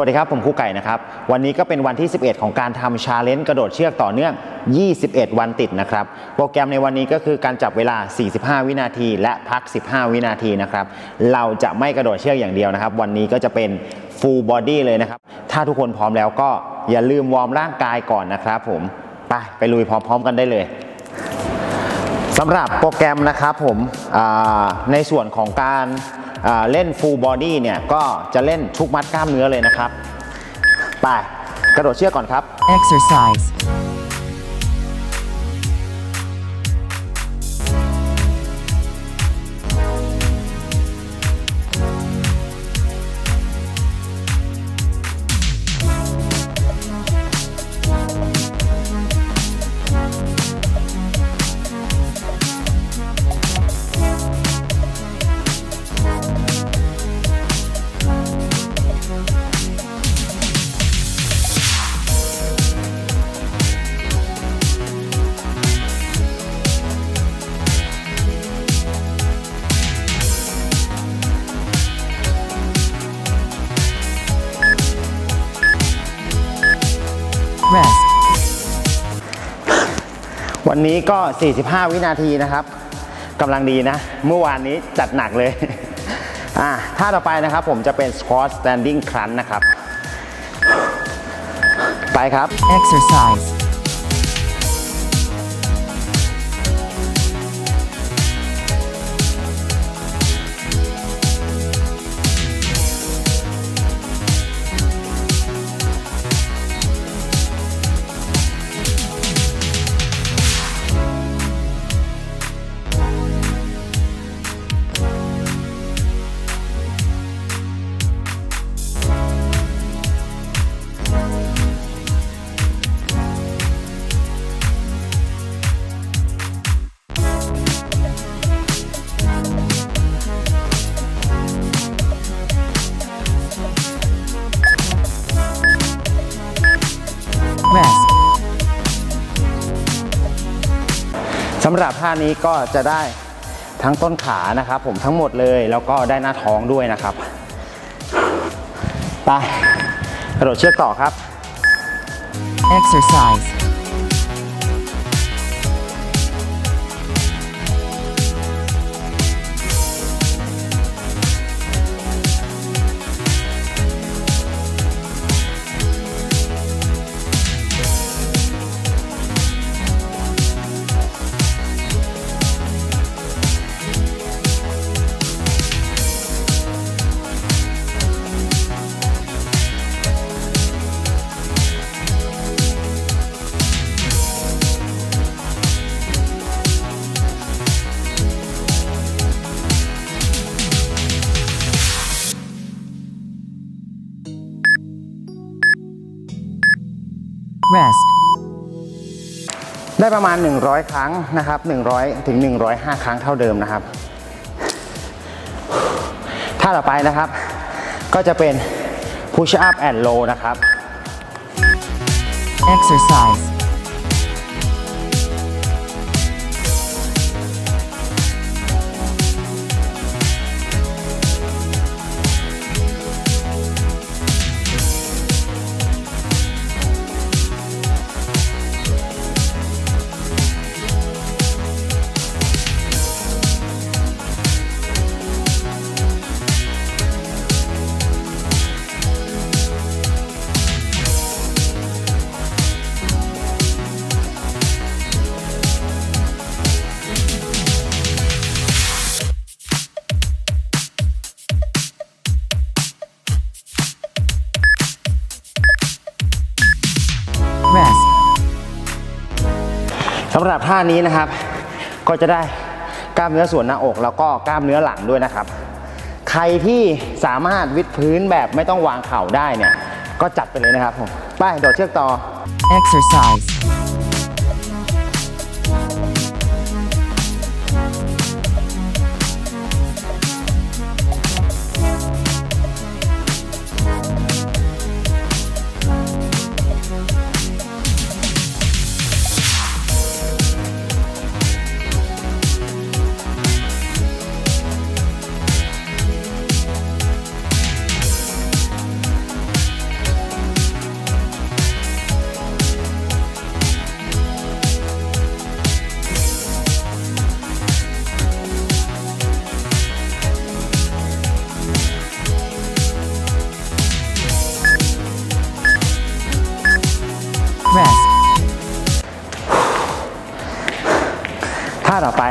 วัสดีครับ ผมครูไก่นะครับ วันนี้ก็เป็นวันที่ 11 ของการทำชาเลนจ์กระโดดเชือกต่อเนื่อง 21 วันติดนะครับ โปรแกรมในวันนี้ก็คือการจับเวลา 45 วินาที และพัก 15 วินาทีนะครับ เราจะไม่กระโดดเชือกอย่างเดียวนะครับ วันนี้ก็จะเป็น full body เลยนะครับ ถ้าทุกคนพร้อมแล้วก็อย่าลืมวอร์มร่างกายก่อนนะครับผม ไปไปลุยพร้อมๆกันได้เลยสำหรับโปรแกรมนะครับผมในส่วนของการ เล่นฟูลบอดี้เนี่ยก็จะเล่นทุกมัดกล้ามเนื้อเลยนะครับ ไป กระโดดเชือกก่อนครับ Exercise. วันนี้ก็ 45 วินาทีนะครับกำลังดีนะ เมื่อวานนี้จัดหนักเลยอ่าท่าต่อไปนะครับผมจะเป็น squat standing crunch นะครับ ไปครับ Exercise. หรับท่านี้ก็จะได้ทั้งต้นขานะครับ ผมทั้งหมดเลยแล้วก็ได้หน้าท้องด้วยนะครับ ไปกระโดดเชือกต่อครับ Exercise. ได้ประมาณ 100 ครั้งนะครับ 100 ถึง 105 ครั้งเท่าเดิมนะครับ ท่าต่อไปนะครับ ก็จะเป็น push up and low นะครับ Exercise. ท่านี้นะครับ ก็จะได้กล้ามเนื้อส่วนหน้าอกแล้วก็กล้ามเนื้อหลังด้วยนะครับ ใครที่สามารถวิดพื้นแบบไม่ต้องวางเข่าได้เนี่ย ก็จัดไปเลยนะครับผม ไปโดดเชือกต่อ Exercise.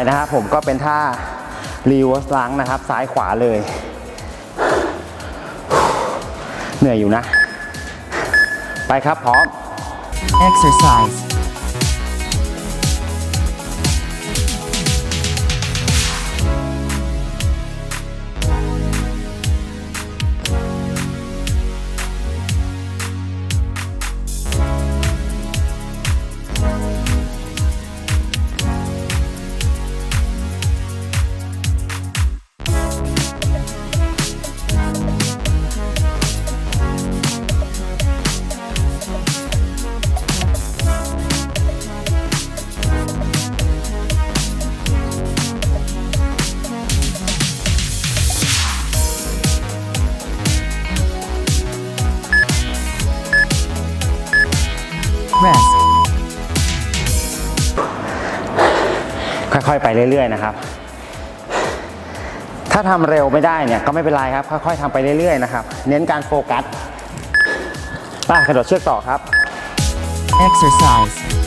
นะครับผมก็เป็นท่ารีเวิร์สลังนะครับ ซ้ายขวาเลย เหนื่อยอยู่นะ ไปครับพร้อม Exercise. ค่อยๆไปเรื่อยๆนะครับ ถ้าทำเร็วไม่ได้เนี่ยก็ไม่เป็นไรครับ ค่อยๆทำไปเรื่อยๆนะครับ เน้นการโฟกัสไปกระโดดเชือกต่อครับ Exercise.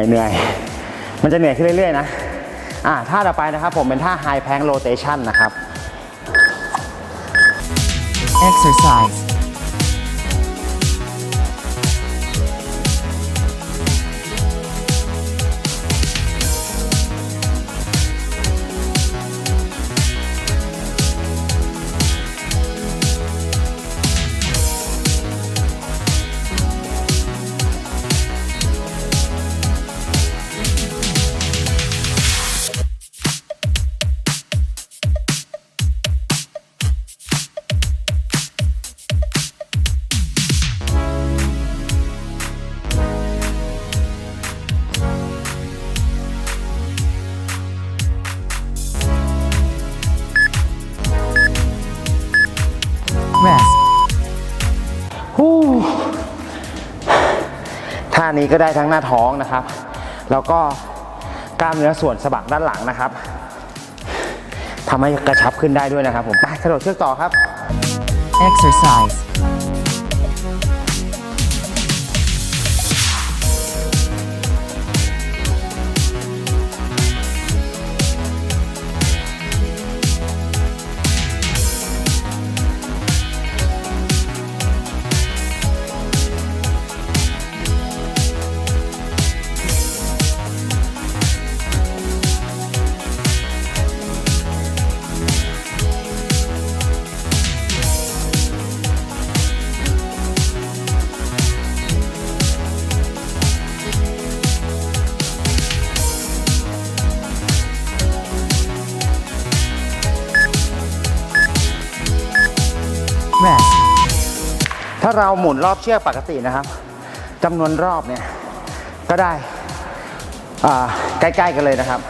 นื่อยเหนื่อยมันจะเหนื่อยขึ้นเรื่อยๆนะอ่าท่าต่อไปนะครับผมเป็นท่า High Plank Rotation นะครับ Exercise. นี้ก็ได้ทั้งหน้าท้องนะครับ แล้วก็กล้ามเนื้อส่วนสะบักด้านหลังนะครับทำให้กระชับขึ้นได้ด้วยนะครับผมไปกระโดดเชือกต่อครับ Exercise. ถ้าเราหมุนรอบเชือกปกตินะครับจำนวนรอบเนี่ยก็ได้ใกล้ๆกันเลยนะครับ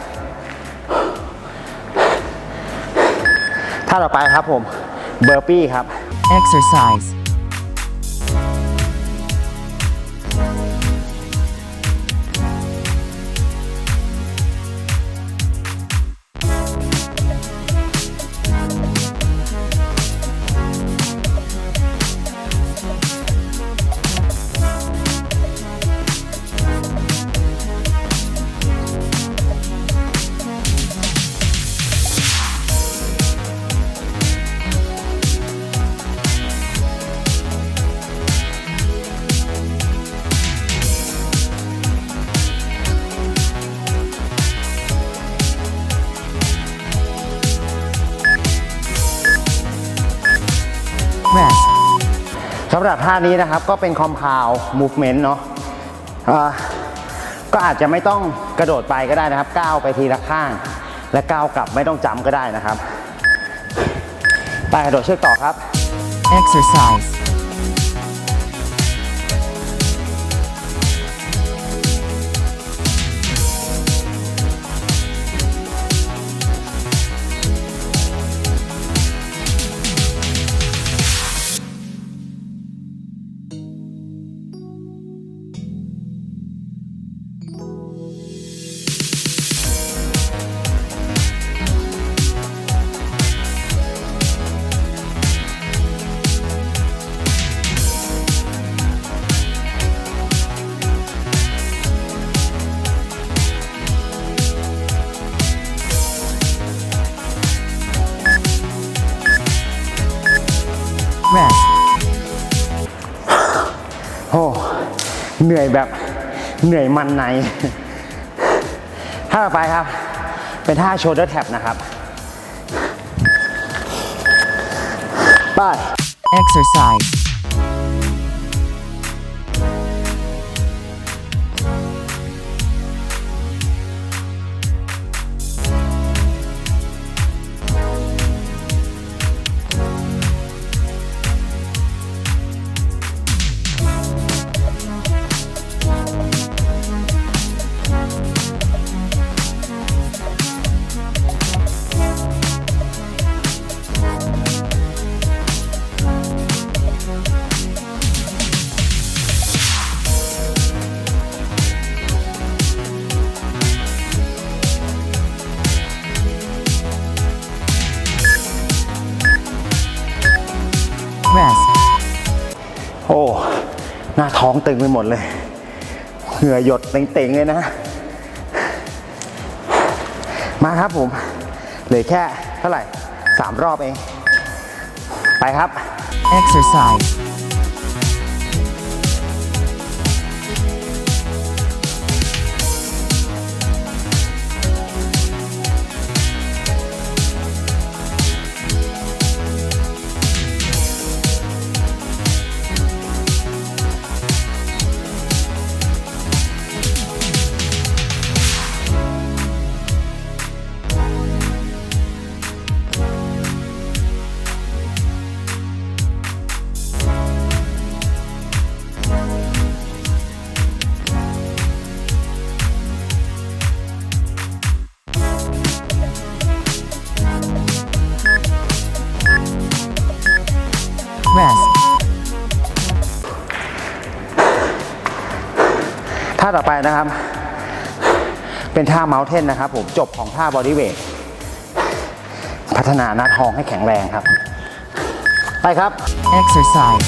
ถ้าเราไปครับผมเบอร์ปี้ครับ Exercise. Rest. สำหรับท่านี้นะครับก็เป็น compound movement เนาะก็อาจจะไม่ต้องกระโดดไปก็ได้นะครับ ก้าวไปทีละข้าง และก้าวกลับไม่ต้องจำก็ได้นะครับ ไปกระโดดเชือกต่อครับ exercise, rest, โอ้เหนื่อยแบบเหนื่อยมันในท่าต่อไปครับ เป็นท่า shoulder tap นะครับ ไป exercise, หน้าท้องตึงไปหมดเลย เหงื่อหยดเต่งๆเลยนะ มาครับผมเหลือแค่เท่าไหร่สามรอบเอง ไปครับ exercise, rest, ท่าต่อไปนะครับ เป็นท่าเมา n เทนนะครับผมจบของท่าบอดี้เวทพัฒนาหน้าท้องให้แข็งแรงครับ ไปครับ exercise,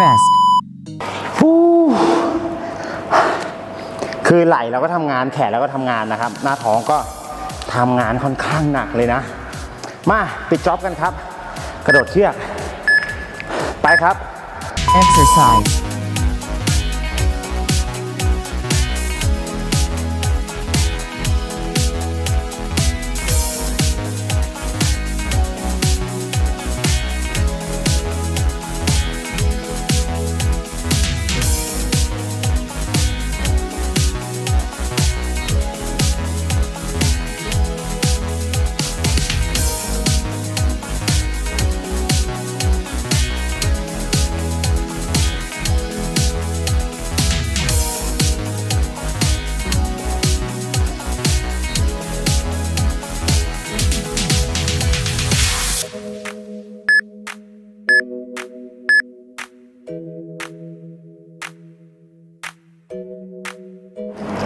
rest, ฟู้คือไหล่เราก็ทำงานแขนเราก็ทำงานนะครับ หน้าท้องก็ทำงานค่อนข้างหนักเลยนะ มาปิดจ็อบกันครับ กระโดดเชือก ไปครับ exercise,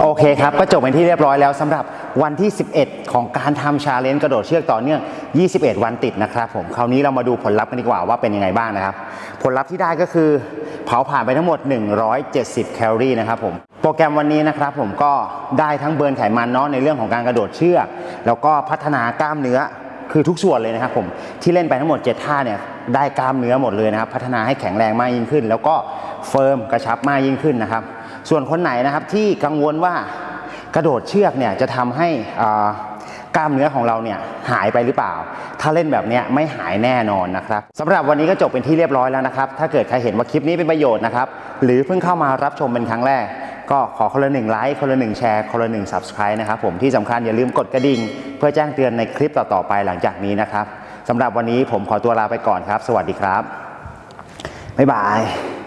โอเคครับ ก็จบเป็นที่เรียบร้อยแล้วสำหรับวันที่ 11 ของการทำชาเลนจ์กระโดดเชือกต่อเนื่อง 21 วันติดนะครับผมคราวนี้เรามาดูผลลัพธ์กันดีกว่าว่าเป็นยังไงบ้างนะครับ ผลลัพธ์ที่ได้ก็คือเผาผ่านไปทั้งหมด 170 แคลอรี่นะครับผมโปรแกรมวันนี้นะครับผมก็ได้ทั้งเบิร์นไขมันเนาะในเรื่องของการกระโดดเชือก แล้วก็พัฒนากล้ามเนื้อคือทุกส่วนเลยนะครับผมที่เล่นไปทั้งหมด 7 ท่าเนี่ยได้กล้ามเนื้อหมดเลยนะครับ พัฒนาให้แข็งแรงมากยิ่งขึ้น แล้วก็เฟิร์มกระชับมากยิ่งขึ้นนะครับ ส่วนคนไหนนะครับที่กังวลว่ากระโดดเชือกเนี่ยจะทำให้กล้ามเนื้อของเราเนี่ยหายไปหรือเปล่า ถ้าเล่นแบบเนี้ยไม่หายแน่นอนนะครับสำหรับวันนี้ก็จบเป็นที่เรียบร้อยแล้วนะครับ ถ้าเกิดใครเห็นว่าคลิปนี้เป็นประโยชน์นะครับ หรือเพิ่งเข้ามารับชมเป็นครั้งแรก ก็ขอคนละหนึ่งไลค์ คนละหนึ่งแชร์ คนละหนึ่ง subscribe นะครับผมที่สำคัญอย่าลืมกดกระดิ่ง เพื่อแจ้งเตือนในคลิปต่อๆไปหลังจากนี้นะครับสำหรับวันนี้ผมขอตัวลาไปก่อนครับ สวัสดีครับบ๊ายบาย